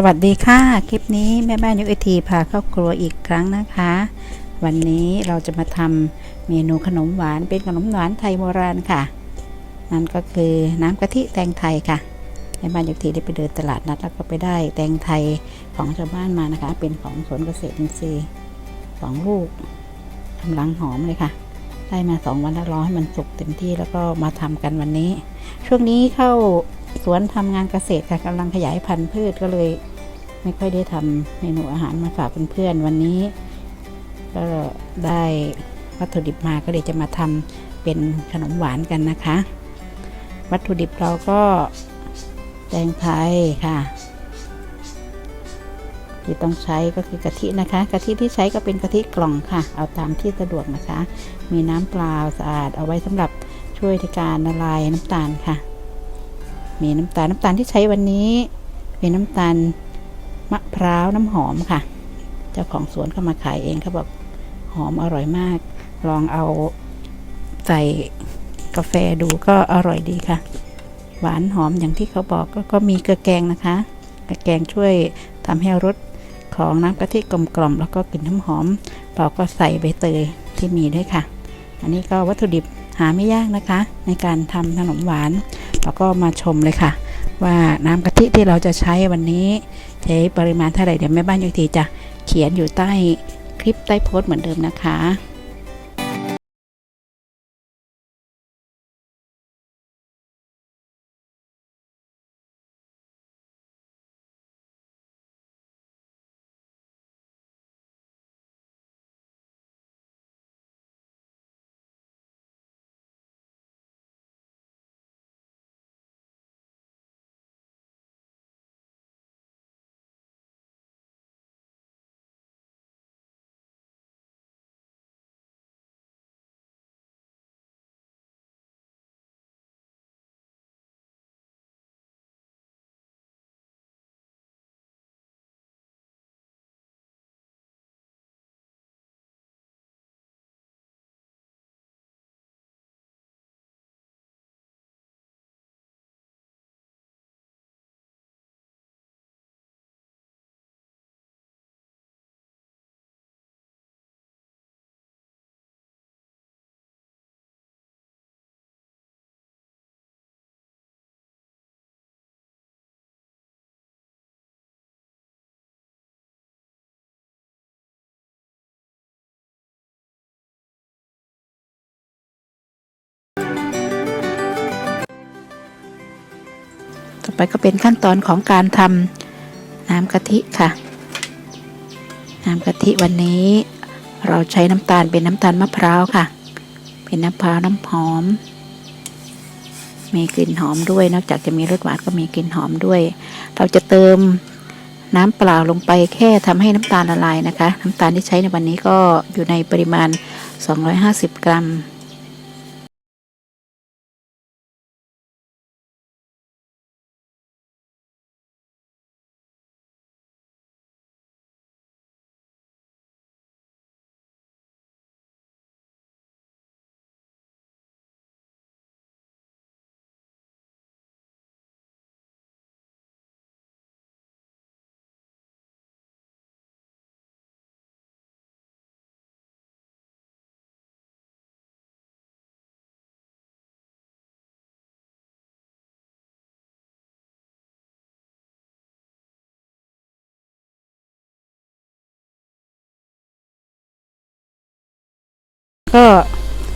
สวัสดีค่ะ คลิปนี้แม่บ้านยุกไอทีพาเข้าครัวอีกครั้งนะคะ วันนี้เราจะมาทำเมนูขนมหวานเป็นขนมหวานไทยโบราณค่ะ นั่นก็คือน้ำกะทิแตงไทยค่ะแม่บ้านยุกไอทีได้ไปเดินตลาดนัดแล้วก็ไปได้แตงไทยของชาวบ้านมานะคะ เป็นของสวนเกษตรอินทรีย์สองลูกกำลังหอมเลยค่ะ ได้มาสองวันแล้วรอให้มันสุกเต็มที่แล้วก็มาทำกันวันนี้ ช่วงนี้เข้าสวนทำงานเกษตรค่ะกำลังขยายพันธุ์พืชก็เลย ไม่ค่อยได้ทำเมนูอาหารมาฝากเพื่อนๆวันนี้ ก็ได้วัตถุดิบมาก็เลยจะมาทำเป็นขนมหวานกันนะคะ วัตถุดิบเราก็แตงไทยค่ะที่ต้องใช้ก็คือกะทินะคะ กะทิที่ใช้ก็เป็นกะทิกล่องค่ะ เอาตามที่สะดวกนะคะ มีน้ำเปล่าสะอาดเอาไว้สำหรับช่วยในการละลายน้ำตาลค่ะ มีน้ำตาลน้ำตาลที่ใช้วันนี้ เป็นน้ำตาล มะพร้าวน้ำหอมค่ะ เจ้าของสวนเขามาขายเองเขาบอกหอมอร่อยมาก ลองเอาใส่กาแฟดูก็อร่อยดีค่ะ หวานหอมอย่างที่เขาบอกแล้วก็มีกระแกงนะคะกระแกงช่วยทำให้รสของน้ำกะทิกลมกล่อมแล้วก็กลิ่นน้ำหอม เราก็ใส่ใบเตยที่มีด้วยค่ะ อันนี้ก็วัตถุดิบหาไม่ยากนะคะ ในการทำขนมหวานแล้วก็มาชมเลยค่ะ ว่าน้ำกะทิที่เราจะใช้วันนี้ ใช้ปริมาณเท่าไหร่เดี๋ยวแม่บ้านยุทีจะเขียนอยู่ใต้คลิปใต้โพสต์เหมือนเดิมนะคะ ไปก็เป็นขั้นตอนของการทำน้ำกะทิค่ะ น้ำกะทิวันนี้เราใช้น้ำตาลเป็นน้ำตาลมะพร้าวค่ะ เป็นน้ำพร้าวน้ำหอม มีกลิ่นหอมด้วย นอกจากจะมีรสหวานก็มีกลิ่นหอมด้วย เราจะเติมน้ำเปล่าลงไปแค่ทำให้น้ำตาลละลายนะคะ น้ำตาลที่ใช้ในวันนี้ก็อยู่ในปริมาณ 250 กรัม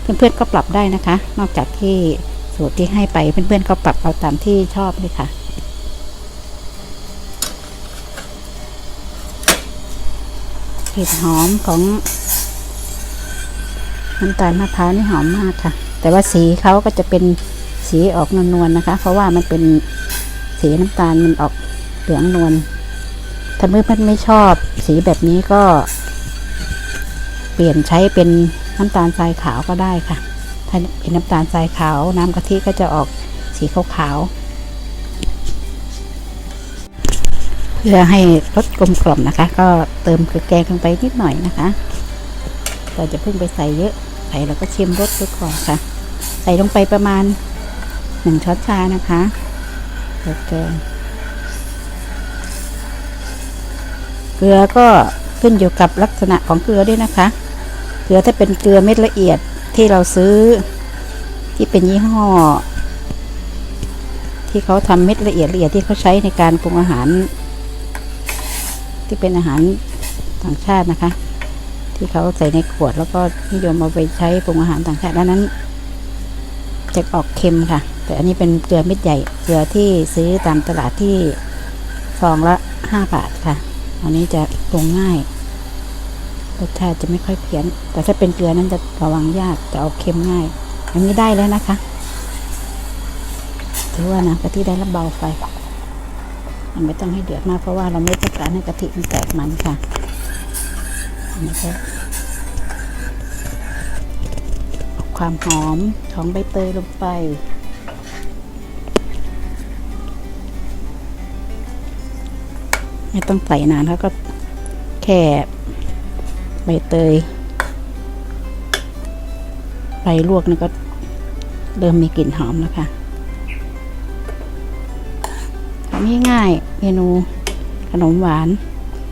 เพื่อนๆก็ปรับได้นะคะ นอกจากที่สูตรที่ให้ไปเพื่อนๆก็ปรับเอาตามที่ชอบเลยค่ะกลิ่นหอมของน้ำตาลมะพร้าวนี่หอมมากค่ะ แต่ว่าสีเขาก็จะเป็นสีออกนวลๆนะคะ เพราะว่ามันเป็นสีน้ำตาลมันออกเหลืองนวลถ้าเพื่อนๆไม่ชอบสีแบบนี้ก็ เปลี่ยนใช้เป็น น้ำตาลทรายขาวก็ได้ค่ะ ถ้าเป็นน้ำตาลทรายขาว น้ำกะทิก็จะออกสีขาวๆเพื่อให้รสกลมกล่อมนะคะ ก็เติมเกลือแกงลงไปนิดหน่อยนะคะเราจะเพิ่งไปใส่เยอะใส่แล้วก็ชิมรสดูก่อนค่ะ ใส่ลงไปประมาณหนึ่งช้อนชานะคะเกลือแกงกลือก็ขึ้นอยู่กับลักษณะของเกลือด้วยนะคะ เกลือถ้าเป็นเกลือเม็ดละเอียดที่เราซื้อ ที่เป็นยี่ห้อ ที่เขาทำเม็ดละเอียดละเอียดที่เขาใช้ในการปรุงอาหาร ที่เป็นอาหารต่างชาตินะคะ ที่เขาใส่ในขวดแล้วก็นิยมเอาไปใช้ปรุงอาหารต่างชาติดังนั้นจะออกเค็มค่ะ แต่อันนี้เป็นเกลือเม็ดใหญ่ เกลือที่ซื้อตามตลาดที่ซองละห้าบาทค่ะ อันนี้จะปรุงง่าย รสชาติจะไม่ค่อยเพี้ยน แต่ถ้าเป็นเกลือนั้นจะระวังยากจะออกเค็มง่าย อันนี้ได้แล้วนะคะ ถือว่าน้ำกะทิได้แล้วเบาไฟ มันไม่ต้องให้เดือดมากเพราะว่าเราไม่ต้องการให้กะทิมันแตกมันค่ะนนี้ก็เอาความหอมของใบเตยลงไปไม่ต้องใส่นานเขาก็แค่ ใบเตยใบลวกนี่ก็เริ่มมีกลิ่นหอมแล้วค่ะทำง่ายๆเมนูขนมหวาน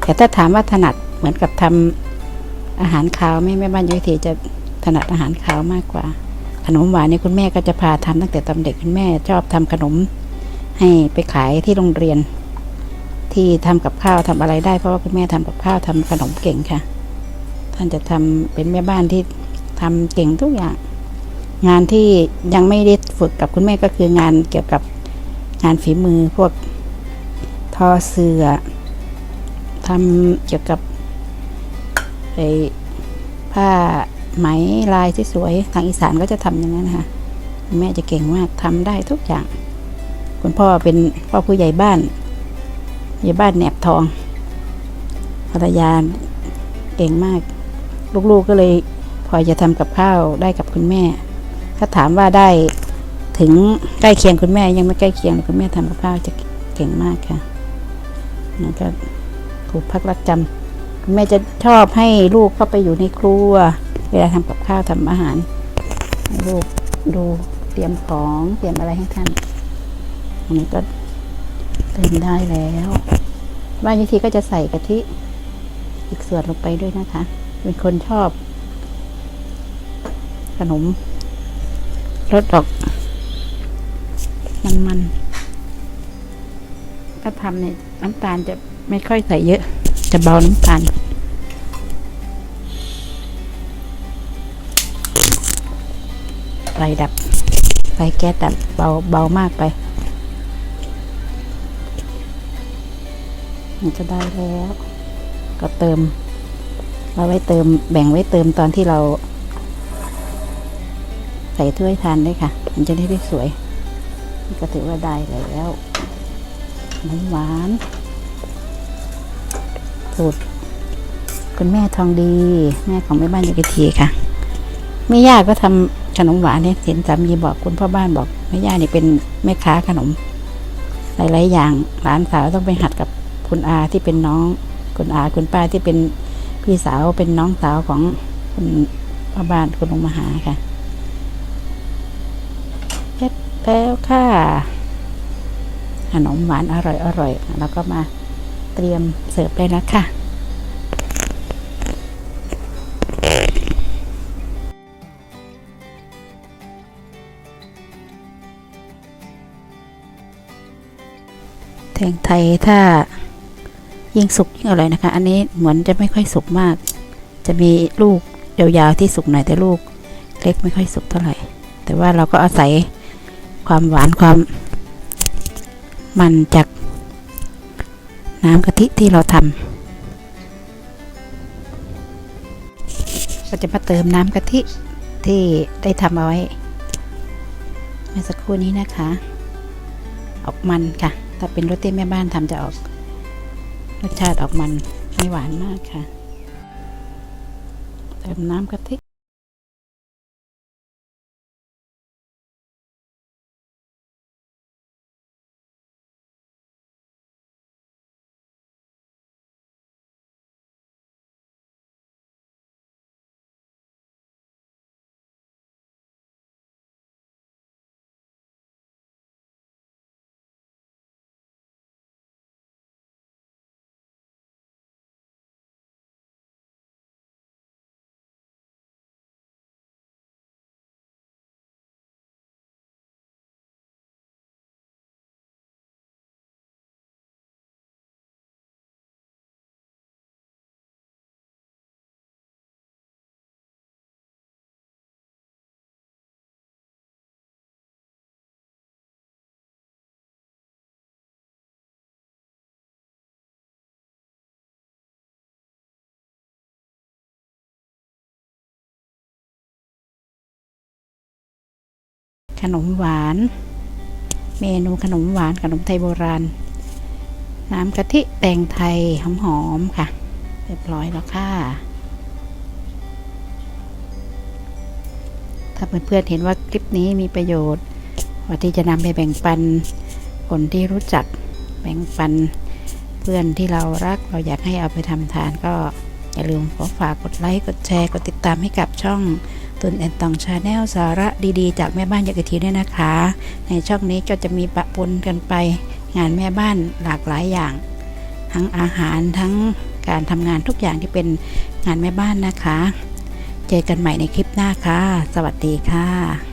แต่ถ้าถามว่าถนัดเหมือนกับทำอาหารคาวแม่แม่บ้านยุทธทีจะถนัดอาหารคาวมากกว่า ขนมหวานนี่คุณแม่ก็จะพาทำตั้งแต่ตอนเด็กคุณแม่ชอบทำขนมให้ไปขายที่โรงเรียน ที่ทำกับข้าวทำอะไรได้เพราะว่าคุณแม่ทำกับข้าวทำขนมเก่งค่ะ ท่านจะทำเป็นแม่บ้านที่ทำเก่งทุกอย่าง งานที่ยังไม่ได้ฝึกกับคุณแม่ก็คืองานเกี่ยวกับงานฝีมือพวกทอเสือทำเกี่ยวกับไอผ้าไหมลายที่สวยทางอีสานก็จะทำอย่างนั้นนะคะแม่จะเก่งมากทำได้ทุกอย่าง คุณพ่อเป็นพ่อผู้ใหญ่บ้านอยู่บ้านแหนบทองภรรยาเก่งมาก ลูกๆก็เลยพอจะทำกับข้าวได้กับคุณแม่ ถ้าถามว่าได้ถึงใกล้เคียงคุณแม่ยังไม่ใกล้เคียงคุณแม่ทำกับข้าวจะเก่งมากค่ะนั่นก็ถูกพักรักจำคุณแม่จะชอบให้ลูกเข้าไปอยู่ในครัว เวลาทำกับข้าวทำอาหารให้ลูกดูเตรียมของเตรียมอะไรให้ท่านอันนี้ก็เติมได้แล้ว บ้านยุทีก็จะใส่กะทิอีกส่วนลงไปด้วยนะคะ เป็นคนชอบ ขนมรสออก มันมันๆถ้าทำเนี่ยน้ำตาลจะไม่ค่อยใส่เยอะ จะเบาน้ำตาลไฟดับไฟแก๊สดับเบาเบามากไปมันจะได้แล้ว ก็เติม เราไว้เติมแบ่งไว้เติมตอนที่เรา ใส่ถ้วยทานด้วยค่ะ มันจะได้ได้สวยก็ถือว่าได้แล้วน้ำหวานสูตรคุณแม่ทองดี แม่ของแม่บ้านยกทีค่ะแม่ย่าก็ทำขนมหวานเนี่ยเห็นสามีบอกคุณพ่อบ้านบอกแม่ย่านี่เป็นแม่ค้าขนม หลายๆอย่างหลานสาวต้องไปหัดกับคุณอาที่เป็นน้อง คุณอาคุณป้าที่เป็น พี่สาวเป็นน้องสาวของคุณพ่อบ้านคุณลุงมหาค่ะเสร็จแล้วค่ะขนมหวานอร่อยอร่อยแล้วก็มาเตรียมเสิร์ฟได้แล้วค่ะแตงไทยถ้า ยิ่งสุกยิ่งอร่อยนะคะ อันนี้เหมือนจะไม่ค่อยสุกมาก จะมีลูกยาวๆที่สุกหน่อยแต่ลูกเล็กไม่ค่อยสุกเท่าไหร่ แต่ว่าเราก็อาศัยความหวานความมันจากน้ำกะทิที่เราทำก็จะมาเติมน้ำกะทิที่ได้ทำเอาไว้เมื่อสักครู่นี้นะคะ ออกมันค่ะ ถ้าเป็นรสที่แม่บ้านทำจะออก รสชาติออกมันไม่หวานมากค่ะ เติมน้ำกะทิ ขนมหวาน เมนูขนมหวานขนมไทยโบราณ น้ำกะทิแตงไทยหอมๆค่ะ เรียบร้อยแล้วค่ะ ถ้าเพื่อนๆเห็นว่าคลิปนี้มีประโยชน์ว่าที่จะนำไปแบ่งปันคนที่รู้จักแบ่งปันเพื่อนที่เรารักเราอยากให้เอาไปทำทานก็อย่าลืมขอฝากกดไลค์ กดแชร์ กดติดตามให้กับช่อง ตุนแอนตองชาแนลสาระดีๆ จากแม่บ้านยากทีด้วยนะคะ ในช่องนี้ก็จะมีปะปนกันไป งานแม่บ้านหลากหลายอย่าง ทั้งอาหารทั้งการทำงานทุกอย่างที่เป็นงานแม่บ้านนะคะ เจอกันใหม่ในคลิปหน้าค่ะ สวัสดีค่ะ